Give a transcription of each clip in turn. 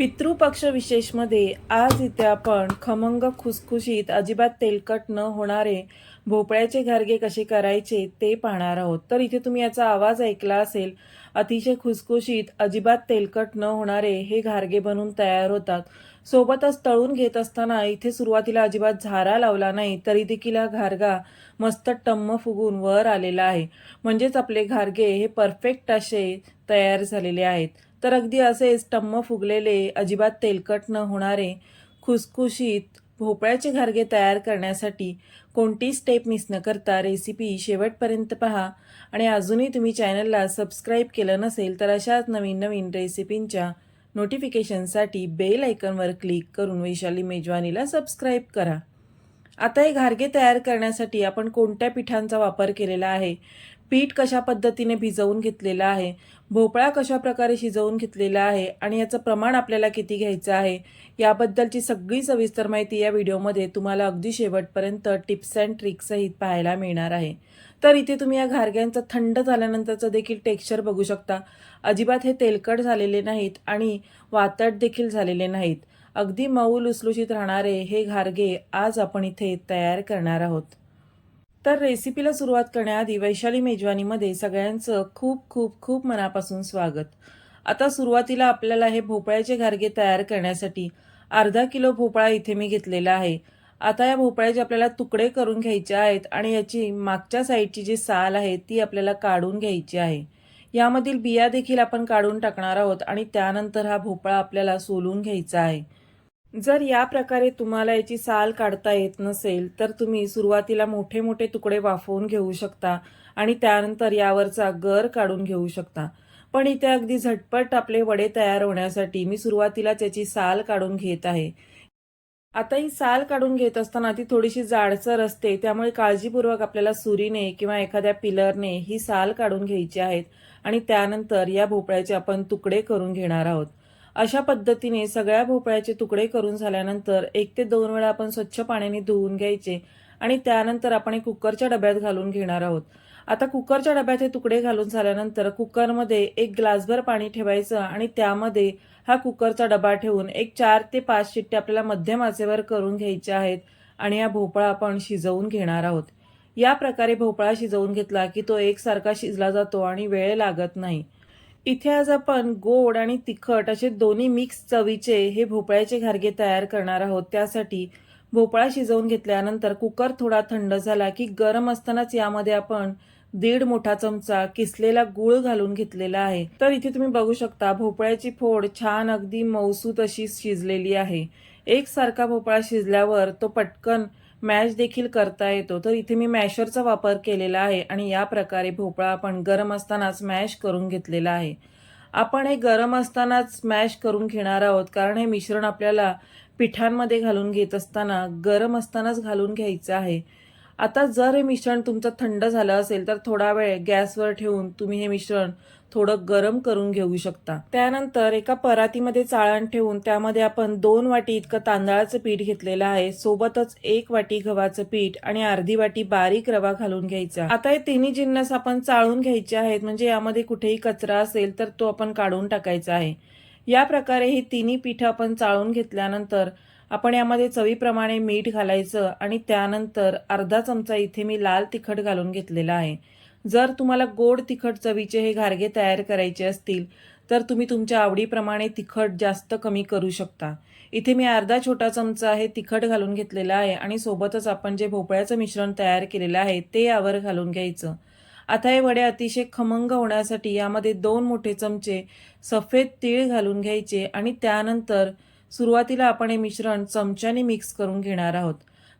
पितृपक्ष विशेषमध्ये आज इथे आपण खमंग खुसखुशीत अजिबात तेलकट न होणारे भोपळ्याचे घारगे कसे करायचे ते पाहणार आहोत. तर इथे तुम्ही याचा आवाज ऐकला असेल अतिशय खुसखुशीत अजिबात तेलकट न होणारे हे घारगे बनून तयार होतात. सोबतच तळून घेत असताना इथे सुरुवातीला अजिबात झारा लावला नाही तरी देखील हा घारगा मस्त टम्म फुगून वर आलेला आहे. म्हणजेच आपले घारगे हे परफेक्ट असे तयार झालेले आहेत. तर अगदी असे स्टम्म फुगलेले अजिबात तेलकट न होणारे खुसखुशीत भोपळ्याचे घारगे तयार करण्यासाठी कोणती स्टेप मिस न करता रेसिपी शेवटपर्यंत पहा. आणि अजूनही तुम्ही चॅनलला सबस्क्राईब केलं नसेल तर अशाच नवीन नवीन रेसिपींच्या नोटिफिकेशनसाठी बेल आयकनवर क्लिक करून वैशाली मेजवानीला सबस्क्राईब करा. आता हे घारगे तयार करण्यासाठी आपण कोणत्या पिठांचा वापर केलेला आहे? पीठ कशा पद्धतीने भिजवून घेतलेलं आहे भोपळा कशा प्रकारे शिजवून घेतलेला आहे आणि याचं प्रमाण आपल्याला किती घ्यायचं आहे याबद्दलची सगळी सविस्तर माहिती या व्हिडिओमध्ये तुम्हाला अगदी शेवटपर्यंत टिप्स अँड ट्रिक्ससहित पाहायला मिळणार आहे. तर इथे तुम्ही या घारग्यांचं थंड झाल्यानंतरचं देखील टेक्स्चर बघू शकता. अजिबात हे तेलकट झालेले नाहीत आणि वातट देखील झालेले नाहीत. अगदी मऊ लुसलुशीत राहणारे हे घारगे आज आपण इथे तयार करणार आहोत. तर रेसिपीला सुरुवात करण्याआधी वैशाली मेजवानीमध्ये सगळ्यांचं खूप खूप खूप मनापासून स्वागत. आता सुरुवातीला आपल्याला हे भोपळ्याचे घारगे तयार करण्यासाठी अर्धा किलो भोपळा इथे मी घेतलेला आहे. आता या भोपळ्याचे आपल्याला तुकडे करून घ्यायचे आहेत आणि याची मागच्या साईडची जी साल आहे ती आपल्याला काढून घ्यायची आहे. यामधील बिया देखील आपण काढून टाकणार आहोत आणि त्यानंतर हा भोपळा आपल्याला सोलून घ्यायचा आहे. जर या प्रकारे तुम्हाला याची साल काढता येत नसेल तर तुम्ही सुरुवातीला मोठे मोठे तुकडे वाफवून घेऊ शकता आणि त्यानंतर यावरचा गर काढून घेऊ शकता. पण इथे अगदी झटपट आपले वडे तयार होण्यासाठी मी सुरुवातीला त्याची साल काढून घेत आहे. आता ही साल काढून घेत असताना ती थोडीशी जाडसर असते त्यामुळे काळजीपूर्वक आपल्याला सुरीने किंवा एखाद्या पिलरने ही साल काढून घ्यायची आहेत आणि त्यानंतर या भोपळ्याचे आपण तुकडे करून घेणार आहोत. अशा पद्धतीने सगळ्या भोपळ्याचे तुकडे करून झाल्यानंतर एक ते दोन वेळा आपण स्वच्छ पाण्याने धुवून घ्यायचे आणि त्यानंतर आपण एक कुकरच्या डब्यात घालून घेणार आहोत. आता कुकरच्या डब्यात हे तुकडे घालून झाल्यानंतर कुकरमध्ये एक ग्लासभर पाणी ठेवायचं आणि त्यामध्ये हा कुकरचा डबा ठेवून एक चार ते पाच शिट्टे आपल्याला मध्यम आचेवर करून घ्यायचे आहेत आणि हा भोपळा आपण शिजवून घेणार आहोत. या प्रकारे भोपळा शिजवून घेतला की तो एकसारखा शिजला जातो आणि वेळ लागत नाही. इथे आज आपण गोड आणि तिखट असे दोन्ही मिक्स चवीचे हे भोपळ्याचे घारगे तयार करणार आहोत. त्यासाठी भोपळा शिजवून घेतल्यानंतर कुकर थोडा थंड झाला की गरम असतानाच यामध्ये आपण दीड मोठा चमचा किसलेला गुळ घालून घेतलेला आहे. तर इथे तुम्ही बघू शकता भोपळ्याची फोड छान अगदी मौसूत अशी शिजलेली आहे. एकसारखा भोपळा शिजल्यावर तो पटकन मॅश देखील करता येतो. तर इथे मी मॅशरचा वापर केलेला आहे आणि या प्रकारे भोपळा आपण गरम असतानाच मॅश करून घेतलेला आहे. आपण हे गरम असतानाच मॅश करून घेणार आहोत कारण हे मिश्रण आपल्याला पिठांमध्ये घालून घेत असताना गरम असतानाच घालून घ्यायचं आहे. आता जर हे मिश्रण तुमचं थंड झालं असेल तर थोडा वेळ गॅसवर ठेवून तुम्ही हे मिश्रण थोडं गरम करून घेऊ शकता. त्यानंतर एका परातीमध्ये चाळण ठेवून त्यामध्ये आपण दोन वाटी इतकं तांदळाचं पीठ घेतलेलं आहे. सोबतच एक वाटी गव्हाचं पीठ आणि अर्धी वाटी बारीक रवा घालून घ्यायचा. आता हे तिन्ही जिन्नस आपण चाळून घ्यायचे आहेत म्हणजे यामध्ये कुठेही कचरा असेल तर तो आपण काढून टाकायचा आहे. या प्रकारे ही तिन्ही पीठं आपण चाळून घेतल्यानंतर आपण यामध्ये चवीप्रमाणे मीठ घालायचं आणि त्यानंतर अर्धा चमचा इथे मी लाल तिखट घालून घेतलेला आहे. जर तुम्हाला गोड तिखट चवीचे हे घारगे तयार करायचे असतील तर तुम्ही तुमच्या आवडीप्रमाणे तिखट जास्त कमी करू शकता. इथे मी अर्धा छोटा चमचा हे तिखट घालून घेतलेला आहे आणि सोबतच आपण जे भोपळ्याचं मिश्रण तयार केलेलं आहे ते यावर घालून घ्यायचं. आता हे वडे अतिशय खमंग होण्यासाठी यामध्ये दोन मोठे चमचे सफेद तीळ घालून घ्यायचे आणि त्यानंतर सुरुवातीला आपण हे मिश्रण चमच्याने मिक्स करून घेणार आहोत.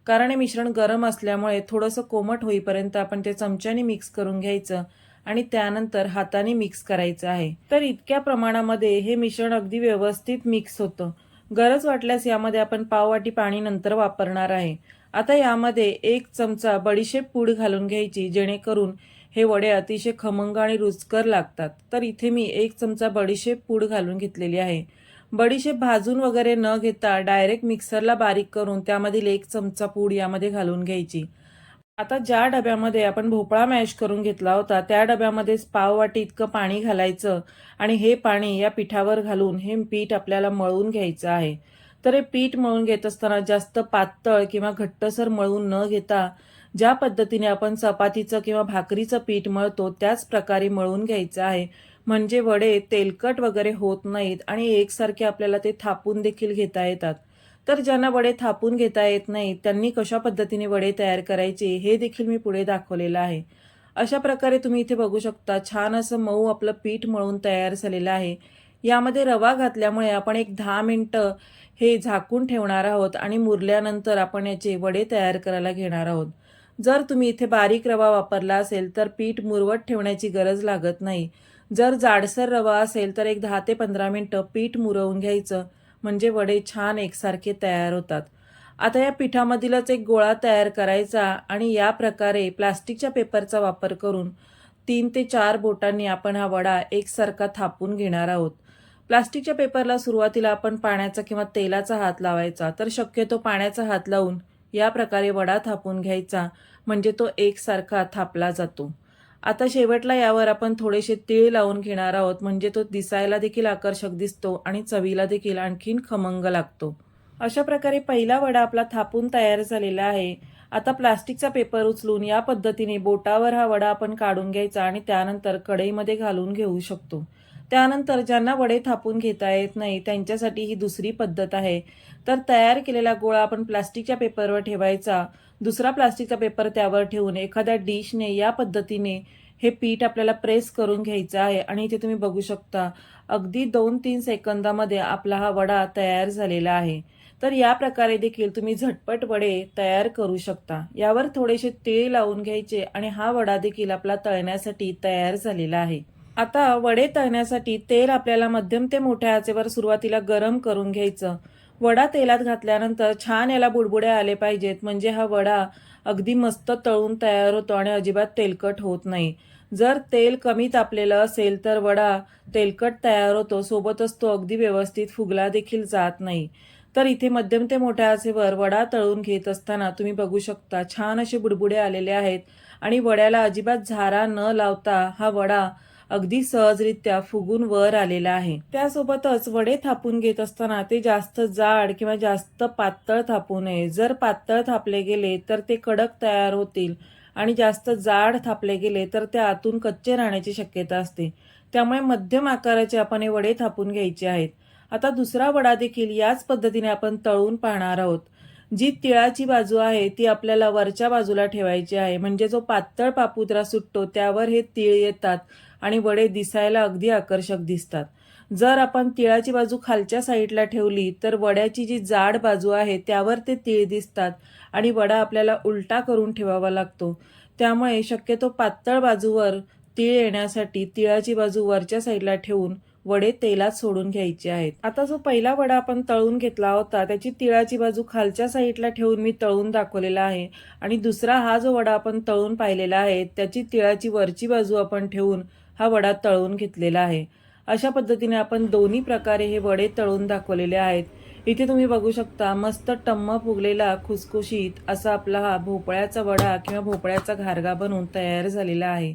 कारण हे मिश्रण गरम असल्यामुळे थोडंसं कोमट होईपर्यंत आपण ते चमच्याने मिक्स करून घ्यायचं आणि त्यानंतर हाताने मिक्स करायचं आहे. तर इतक्या प्रमाणामध्ये हे मिश्रण अगदी व्यवस्थित मिक्स होतं. गरज वाटल्यास यामध्ये आपण पाववाटी पाणी नंतर वापरणार आहे. आता यामध्ये एक चमचा बडीशेप पूड घालून घ्यायची जेणेकरून हे वडे अतिशय खमंग आणि रुचकर लागतात. तर इथे मी एक चमचा बडीशेप पूड घालून घेतलेली आहे. बडीशेप भाजून वगैरे न घेता डायरेक्ट मिक्सरला बारीक करून त्यामधील एक चमचा पूड यामध्ये घालून घ्यायची. आता ज्या डब्यामध्ये आपण भोपळा मॅश करून घेतला होता त्या डब्यामध्येच पाववाटी इतकं पाणी घालायचं आणि हे पाणी या पिठावर घालून हे पीठ आपल्याला मळून घ्यायचं आहे. तर हे पीठ मळून घेत असताना जास्त पातळ किंवा घट्टसर मळून न घेता ज्या पद्धतीने आपण चपातीचं किंवा भाकरीचं पीठ मळतो त्याच प्रकारे मळून घ्यायचं आहे. म्हणजे वडे तेलकट वगैरे होत नाहीत आणि एकसारखे आपल्याला ते थापून देखील घेता येतात. तर ज्यांना वडे थापून घेता येत नाही त्यांनी कशा पद्धतीने वडे तयार करायचे हे देखील मी पुढे दाखवलेलं आहे. अशा प्रकारे तुम्ही इथे बघू शकता छान असं मऊ आपलं पीठ मळून तयार झालेलं आहे. यामध्ये रवा घातल्यामुळे आपण एक दहा मिनटं हे झाकून ठेवणार आहोत आणि मुरल्यानंतर आपण याचे वडे तयार करायला घेणार आहोत. जर तुम्ही इथे बारीक रवा वापरला असेल तर पीठ मुरवत ठेवण्याची गरज लागत नाही. जर जाडसर रवा असेल तर एक दहा ते पंधरा मिनटं पीठ मुरवून घ्यायचं. म्हणजे वडे छान एकसारखे तयार होतात. आता या पिठामधीलच एक गोळा तयार करायचा आणि या प्रकारे प्लास्टिकच्या पेपरचा वापर करून तीन ते चार बोटांनी आपण हा वडा एकसारखा थापून घेणार आहोत. प्लास्टिकच्या पेपरला सुरुवातीला आपण पाण्याचा किंवा तेलाचा हात लावायचा तर शक्यतो पाण्याचा हात लावून या प्रकारे वडा थापून घ्यायचा. म्हणजे तो एकसारखा थापला जातो. आता शेवटला यावर आपण थोडेसे तीळ लावून घेणार आहोत. म्हणजे तो दिसायला देखील आकर्षक दिसतो आणि चवीला देखील आणखीन खमंग लागतो. अशा प्रकारे पहिला वडा आपला थापून तयार झालेला आहे. आता प्लास्टिकचा पेपर उचलून या पद्धतीने बोटावर हा वडा आपण काढून घ्यायचा आणि त्यानंतर कढईमध्ये घालून घेऊ शकतो. त्यानंतर ज्यांना वडे थापून घेता येत नाही त्यांच्यासाठी ही दुसरी पद्धत आहे. तर तयार केलेला गोळा आपण प्लास्टिकच्या पेपरवर ठेवायचा. दुसरा प्लास्टिकचा पेपर त्यावर ठेवून एखाद्या डिशने या पद्धतीने हे पीठ आपल्याला प्रेस करून घ्यायचं आहे आणि इथे तुम्ही बघू शकता अगदी दोन तीन सेकंदामध्ये आपला हा वडा तयार झालेला आहे. तर या प्रकारे देखील तुम्ही झटपट वडे तयार करू शकता. यावर थोडेसे तीळ लावून घ्यायचे आणि हा वडा देखील आपला तळण्यासाठी तयार झालेला आहे. आता वडे तळण्यासाठी तेल आपल्याला मध्यम ते मोठ्या आचेवर सुरुवातीला गरम करून घ्यायचं. वडा तेलात घातल्यानंतर छान याला बुडबुडे आले पाहिजेत. म्हणजे हा वडा अगदी मस्त तळून तयार होतो आणि अजिबात तेलकट होत नाही. जर तेल कमी तापलेलं असेल तर वडा तेलकट तयार होतो. सोबतच तो अगदी व्यवस्थित फुगला देखील जात नाही. तर इथे मध्यम ते मोठ्या आचेवर वडा तळून घेत असताना तुम्ही बघू शकता छान असे बुडबुडे आलेले आहेत. आणि वड्याला अजिबात झारा न लावता हा वडा अगदी सहजरित्या फुगून वर आलेला आहे. त्यासोबतच वडे थापून घेत असताना ते जास्त जाड किंवा जास्त पातळ थापू नये. जर पातळ थापले गेले तर ते कडक तयार होतील आणि जास्त जाड थापले गेले तर ते आतून कच्चे राहण्याची शक्यता असते. त्यामुळे मध्यम आकाराचे आपण हे वडे थापून घ्यायचे आहेत. आता दुसरा वडा देखील याच पद्धतीने आपण तळून पाहणार आहोत. जी तिळाची बाजू आहे ती आपल्याला वरच्या बाजूला ठेवायची आहे. म्हणजे जो पातळ पापुद्रा सुटतो त्यावर हे तीळ येतात आणि वडे दिसायला अगदी आकर्षक दिसतात. जर आपण तिळाची बाजू खालच्या साईडला ठेवली तर वड्याची जी जाड बाजू आहे त्यावर ते तीळ दिसतात आणि वडा आपल्याला उलटा करून ठेवावा लागतो. त्यामुळे शक्यतो पातळ बाजूवर तीळ येण्यासाठी तिळाची बाजू वरच्या साईडला ठेवून वडे तेलात सोडून घ्यायचे आहेत. आता जो पहिला वडा आपण तळून घेतला होता त्याची तिळाची बाजू खालच्या साईडला ठेवून मी तळून दाखवलेला आहे. आणि दुसरा हा जो वडा आपण तळून पाहिलेला आहे त्याची तिळाची वरची बाजू आपण ठेवून हा वडा तळून घेतलेला आहे. अशा पद्धतीने आपण दोन्ही प्रकारे हे वडे तळून दाखवलेले आहेत. इथे तुम्ही बघू शकता मस्त टम्म फुगलेला खुसखुशीत असा आपला हा भोपळ्याचा वडा किंवा भोपळ्याचा घारगा बनवून तयार झालेला आहे.